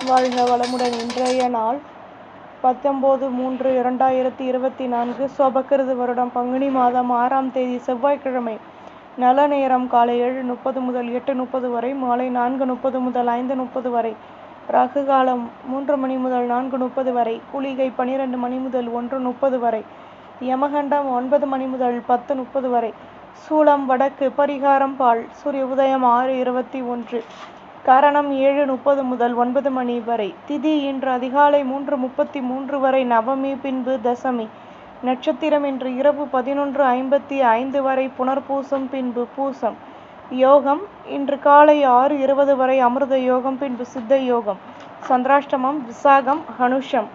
வாழ்க வளமுடன். இன்றைய நாள் பத்தொம்போது மூன்று இரண்டாயிரத்தி இருபத்தி நான்கு. சோபக்கிருது வருடம். பங்குனி மாதம் ஆறாம் தேதி செவ்வாய்க்கிழமை. நல நேரம் காலை ஏழு முப்பது முதல் எட்டு முப்பது வரை மாலை நான்கு முப்பது முதல் ஐந்து முப்பது வரை ராகு காலம் மூன்று மணி முதல் நான்கு முப்பது வரை குளிகை பனிரெண்டு மணி முதல் ஒன்று முப்பது வரை யமகண்டம் ஒன்பது மணி முதல் பத்து முப்பது வரை சூளம் வடக்கு பரிகாரம் பால் சூரிய உதயம் ஆறு இருபத்தி ஒன்று. கரணம் ஏழு முப்பது முதல் ஒன்பது மணி வரை. திதி இன்று அதிகாலை மூன்று முப்பத்தி மூன்று வரை நவமி பின்பு தசமி. நட்சத்திரம் இன்று இரவு பதினொன்று ஐம்பத்தி ஐந்து வரை புனர்பூசம் பின்பு பூசம். யோகம் இன்று காலை ஆறு இருபது வரை அமிர்த யோகம் பின்பு சித்த யோகம். சந்திராஷ்டமம் விசாகம் ஹனுஷம்.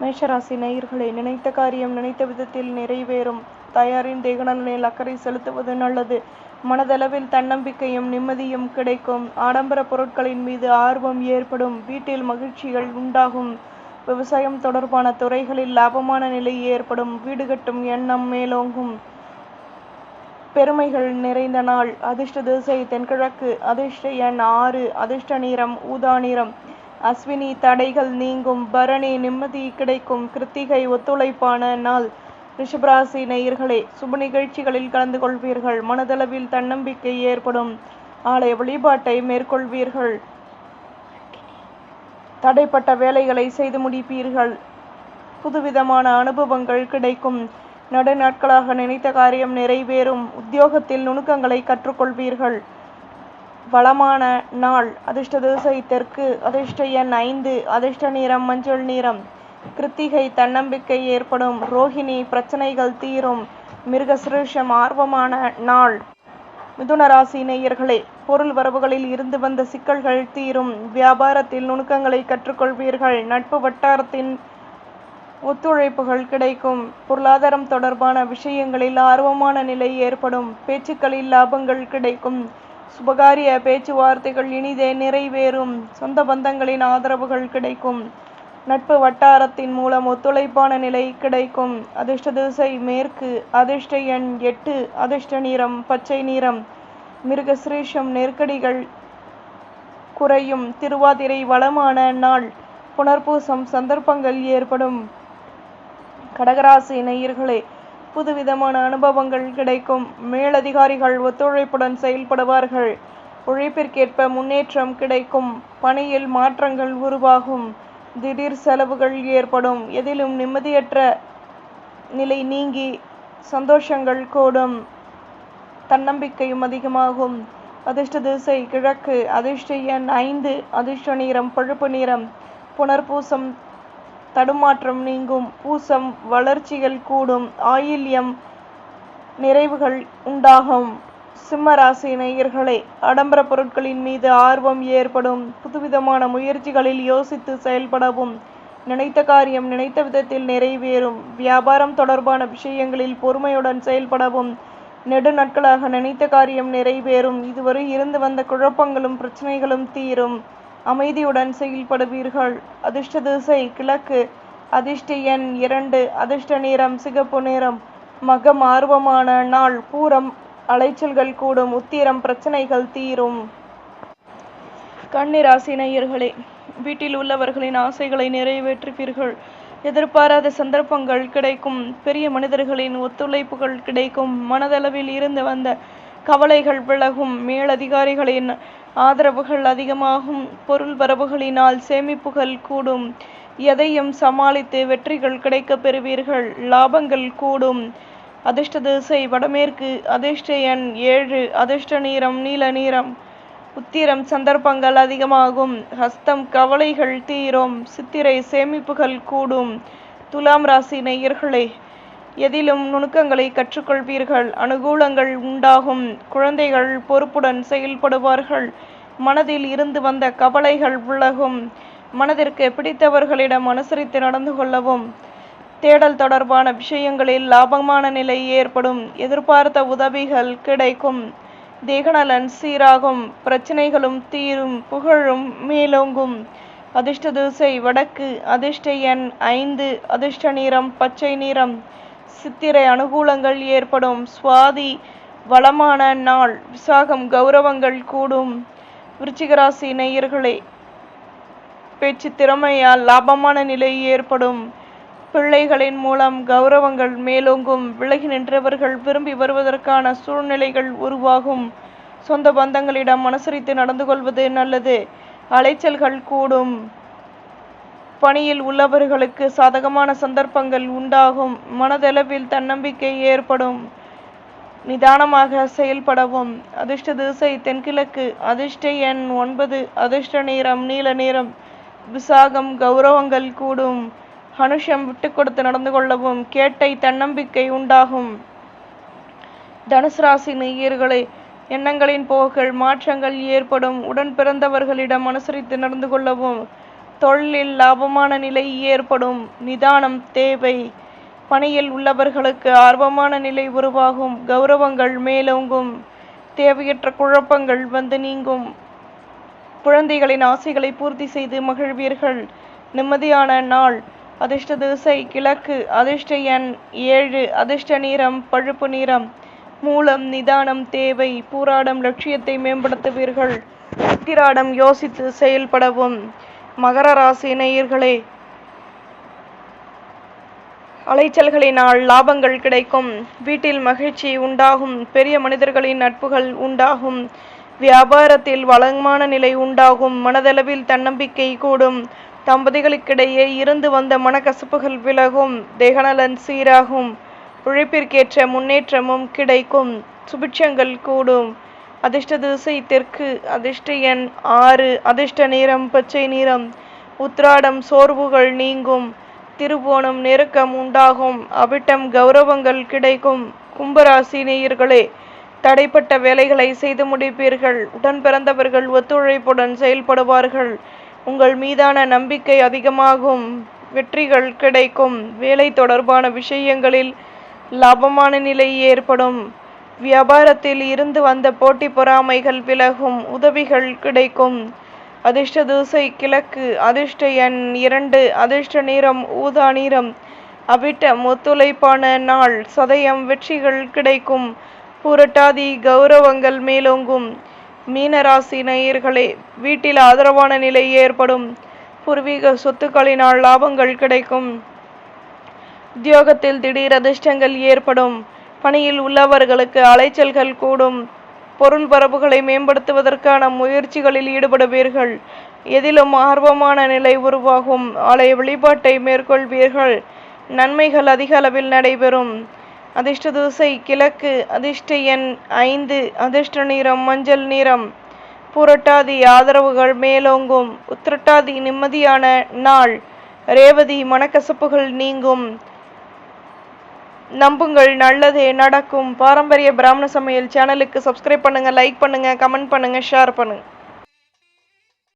மேஷராசி நேயர்களை நினைத்த காரியம் நினைத்த விதத்தில் நிறைவேறும். தயாரின் தேகநலனில் அக்கறை செலுத்துவது நல்லது. மனதளவில் தன்னம்பிக்கையும் நிம்மதியும் கிடைக்கும். ஆடம்பர பொருட்களின் மீது ஆர்வம் ஏற்படும். வீட்டில் மகிழ்ச்சிகள் உண்டாகும். விவசாயம் தொடர்பான துறைகளில் லாபமான நிலை ஏற்படும். வீடு கட்டும் எண்ணம் மேலோங்கும். பெருமைகள் நிறைந்த நாள். அதிர்ஷ்ட திசை தென்கிழக்கு. அதிர்ஷ்ட எண் ஆறு. அதிர்ஷ்ட நிறம் ஊதா நிறம். அஸ்வினி தடைகள் நீங்கும். பரணி நிம்மதி கிடைக்கும். கிருத்திகை ஒத்துழைப்பான நாள். ரிஷபராசி நேயர்களே சுப நிகழ்ச்சிகளில் கலந்து கொள்வீர்கள். மனதளவில் தன்னம்பிக்கை ஏற்படும். ஆலய வழிபாட்டை மேற்கொள்வீர்கள். தடைப்பட்ட வேலைகளை செய்து முடிப்பீர்கள். புதுவிதமான அனுபவங்கள் கிடைக்கும். நடு நாட்களாக நினைத்த காரியம் நிறைவேறும். உத்தியோகத்தில் நுணுக்கங்களை கற்றுக்கொள்வீர்கள். வளமான நாள் அதிர்ஷ்ட திசை தெற்கு அதிர்ஷ்ட எண் ஐந்து அதிர்ஷ்ட நிறம் மஞ்சள் நிறம். கிருத்திகை தன்னம்பிக்கை ஏற்படும். ரோஹிணி பிரச்சனைகள் தீரும். மிருகசிருஷம் ஆர்வமான நாள். மிதுன ராசி நேயர்களே பொருள் வரவுகளில் இருந்து வந்த சிக்கல்கள் தீரும். வியாபாரத்தில் நுணுக்கங்களை கற்றுக்கொள்வீர்கள். நட்பு வட்டாரத்தின் ஒத்துழைப்புகள் கிடைக்கும். பொருளாதாரம் தொடர்பான விஷயங்களில் ஆர்வமான நிலை ஏற்படும். பேச்சுக்களில் லாபங்கள் கிடைக்கும். சுபகாரிய பேச்சுவார்த்தைகள் இனிதே நிறைவேறும். சொந்த பந்தங்களின் ஆதரவுகள் கிடைக்கும். நட்பு வட்டாரத்தின் மூலம் ஒத்துழைப்பான நிலை கிடைக்கும். அதிர்ஷ்ட திசை மேற்கு அதிர்ஷ்ட எண் எட்டு அதிர்ஷ்ட நிறம் பச்சை நிறம். மிருகசிரேஷம் நெருக்கடிகள் குறையும். திருவாதிரை வளமான நாள் புனர்பூசம் சந்தர்ப்பங்கள் ஏற்படும். கடகராசி நேயர்களே புதுவிதமான அனுபவங்கள் கிடைக்கும். மேலதிகாரிகள் ஒத்துழைப்புடன் செயல்படுவார்கள். உழைப்பிற்கேற்ப முன்னேற்றம் கிடைக்கும். பணியில் மாற்றங்கள் உருவாகும். திடீர் செலவுகள் ஏற்படும். எதிலும் நிம்மதியற்ற நிலை நீங்கி சந்தோஷங்கள் கூடும். தன்னம்பிக்கையும் அதிகமாகும். அதிர்ஷ்ட திசை கிழக்கு. அதிர்ஷ்ட எண் ஐந்து. அதிர்ஷ்ட நிறம் பழுப்பு நிறம். புனர்பூசம் தடுமாற்றம் நீங்கும். பூசம் வளர்ச்சிகள் கூடும். ஆயில்யம் நிறைவுகள் உண்டாகும். சிம்ம ராசி நேயர்களே ஆடம்பர பொருட்களின் மீது ஆர்வம் ஏற்படும் புதுவிதமான முயற்சிகளில் யோசித்து செயல்படவும் நினைத்த காரியம் நினைத்த விதத்தில் நிறைவேறும் வியாபாரம் தொடர்பான விஷயங்களில் பொறுமையுடன் செயல்படவும் நெடு நாட்களாக நினைத்த காரியம் நிறைவேறும் இதுவரை இருந்து வந்த குழப்பங்களும் பிரச்சனைகளும் தீரும் அமைதியுடன் செயல்படுவீர்கள். அதிர்ஷ்ட திசை கிழக்கு அதிர்ஷ்ட எண் இரண்டு அதிர்ஷ்ட நிறம் சிகப்பு நிறம் மகம் ஆர்வமான நாள் பூரம் அலைச்சல்கள் கூடும் உத்திரம் பிரச்சனைகள் தீரும். கன்னிராசி நேயர்களே வீட்டில் உள்ளவர்களின் ஆசைகளை நிறைவேற்றுவீர்கள். எதிர்பாராத சந்தர்ப்பங்கள் கிடைக்கும் பெரிய மனிதர்களின் ஒத்துழைப்புகள் கிடைக்கும். மனதளவில் இருந்து வந்த கவலைகள் விலகும் மேலதிகாரிகளின் ஆதரவுகள் அதிகமாகும் பொருள் வரவுகளினால் சேமிப்புகள் கூடும். எதையும் சமாளித்து வெற்றிகள் கிடைக்கப் பெறுவீர்கள் லாபங்கள் கூடும். அதிர்ஷ்ட திசை வடமேற்கு அதிர்ஷ்ட எண் ஏழு அதிர்ஷ்ட நீரம் நீல நீரம். உத்திரம் சந்தர்ப்பங்கள் அதிகமாகும். ஹஸ்தம் கவலைகள் தீரும். சித்திரை சேமிப்புகள் கூடும். துலாம் ராசி நேயர்களே எதிலும் நுணுக்கங்களை கற்றுக்கொள்வீர்கள். அனுகூலங்கள் உண்டாகும். குழந்தைகள் பொறுப்புடன் செயல்படுவார்கள். மனதில் இருந்து வந்த கவலைகள் விலகும். மனதிற்கு பிடித்தவர்களிடம் அனுசரித்து நடந்து கொள்ளவும். தேடல் தொடர்பான விஷயங்களில் லாபமான நிலை ஏற்படும். எதிர்பார்த்த உதவிகள் கிடைக்கும். தேகநலன் சீராகும். பிரச்சனைகளும் தீரும். புகழும் மேலோங்கும். அதிர்ஷ்ட திசை வடக்கு. அதிர்ஷ்ட எண் ஐந்து. அதிர்ஷ்ட நிறம் பச்சை நிறம். சித்திரை அனுகூலங்கள் ஏற்படும். சுவாதி வளமான நாள். விசாகம் கௌரவங்கள் கூடும். விருச்சிகராசி நேயர்களே பேச்சு திறமையால் லாபமான நிலை ஏற்படும். பிள்ளைகளின் மூலம் கௌரவங்கள் மேலோங்கும். விலகி நின்றவர்கள் விரும்பி வருவதற்கான சூழ்நிலைகள் உருவாகும். சொந்த பந்தங்களிடம் அனுசரித்து நடந்து கொள்வது நல்லது. அலைச்சல்கள் கூடும். பணியில் உள்ளவர்களுக்கு சாதகமான சந்தர்ப்பங்கள் உண்டாகும். மனதளவில் தன்னம்பிக்கை ஏற்படும். நிதானமாக செயல்படவும். அதிர்ஷ்ட திசை தென்கிழக்கு. அதிர்ஷ்ட எண் ஒன்பது. அதிர்ஷ்ட நேரம் நீல நிறம். விசாகம் கௌரவங்கள் கூடும். அனுஷம் விட்டு கொடுத்து நடந்து கொள்ளவும் கேட்டை தன்னம்பிக்கை உண்டாகும். தனுசு ராசி நேயர்களே எண்ணங்களின் போக்கள் மாற்றங்கள் ஏற்படும். உடன் பிறந்தவர்களிடம் அனுசரித்து நடந்து கொள்ளவும். தொழிலில் லாபமான நிலை ஏற்படும். நிதானம் தேவை. பணியில் உள்ளவர்களுக்கு ஆர்வமான நிலை உருவாகும். கௌரவங்கள் மேலோங்கும். தேவையற்ற குழப்பங்கள் வந்து நீங்கும். குழந்தைகளின் ஆசைகளை பூர்த்தி செய்து மகிழ்வீர்கள். நிம்மதியான நாள். அதிர்ஷ்ட திசை கிழக்கு அதிர்ஷ்ட எண் ஏழு அதிர்ஷ்ட நிறம் பழுப்பு நிறம். மூலம் நிதானம் தேவை பூராடம் லட்சியத்தை மேம்படுத்துவீர்கள். உத்திராடம் யோசித்து செயல்படவும். மகர ராசி நேயர்களே அலைச்சல்களினால் லாபங்கள் கிடைக்கும். வீட்டில் மகிழ்ச்சி உண்டாகும். பெரிய மனிதர்களின் நட்புகள் உண்டாகும். வியாபாரத்தில் வளமான நிலை உண்டாகும். மனதளவில் தன்னம்பிக்கை கூடும். தம்பதிகளுக்கிடையே இருந்து வந்த மனக்கசப்புகள் விலகும் தேகநலன் சீராகும் உழைப்பிற்கேற்ற முன்னேற்றமும் கிடைக்கும் சுபிட்சங்கள் கூடும். அதிர்ஷ்ட திசை தெற்கு அதிர்ஷ்ட எண் ஆறு அதிர்ஷ்ட நிறம் பச்சை நிறம். உத்ராடம் சோர்வுகள் நீங்கும் திருவோணம் நெருக்கம் உண்டாகும் அவிட்டம் கௌரவங்கள் கிடைக்கும். கும்பராசி நேயர்களே தடைப்பட்ட வேலைகளை செய்து முடிப்பீர்கள். உடன் பிறந்தவர்கள் ஒத்துழைப்புடன் செயல்படுவார்கள். உங்கள் மீதான நம்பிக்கை அதிகமாகும். வெற்றிகள் கிடைக்கும். வேலை தொடர்பான விஷயங்களில் லாபமான நிலை ஏற்படும். வியாபாரத்தில் இருந்து வந்த போட்டி பொறாமைகள் விலகும். உதவிகள் கிடைக்கும். அதிர்ஷ்ட தூசை கிழக்கு. அதிர்ஷ்ட எண் இரண்டு. அதிர்ஷ்ட நிறம் ஊதா நிறம். அவிட்டம் ஒத்துழைப்பான நாள். சதயம் வெற்றிகள் கிடைக்கும். புரட்டாதி கௌரவங்கள் மேலோங்கும். மீனராசி நேயர்களே வீட்டில் ஆதரவான நிலை ஏற்படும். பூர்வீக சொத்துக்களினால் லாபங்கள் கிடைக்கும். உத்தியோகத்தில் திடீர் அதிர்ஷ்டங்கள் ஏற்படும். பணியில் உள்ளவர்களுக்கு அலைச்சல்கள் கூடும். பொருள் பரப்புகளை மேம்படுத்துவதற்கான முயற்சிகளில் ஈடுபடுவீர்கள். எதிலும் ஆர்வமான நிலை உருவாகும். ஆலய வழிபாட்டை மேற்கொள்வீர்கள். நன்மைகள் அதிக அளவில் நடைபெறும். அதிர்ஷ்ட தூசை கிழக்கு அதிர்ஷ்ட எண் ஐந்து அதிர்ஷ்ட நிறம் மஞ்சள் நிறம். புரட்டாதி ஆதரவுகள் மேலோங்கும் உத்திரட்டாதி நிம்மதியான நாள். ரேவதி மனக்கசப்புகள் நீங்கும். நம்புங்கள் நல்லதே நடக்கும். பாரம்பரிய பிராமண சமையல் சேனலுக்கு சப்ஸ்கிரைப் பண்ணுங்கள் லைக் பண்ணுங்கள் கமெண்ட் பண்ணுங்கள் ஷேர் பண்ணுங்கள்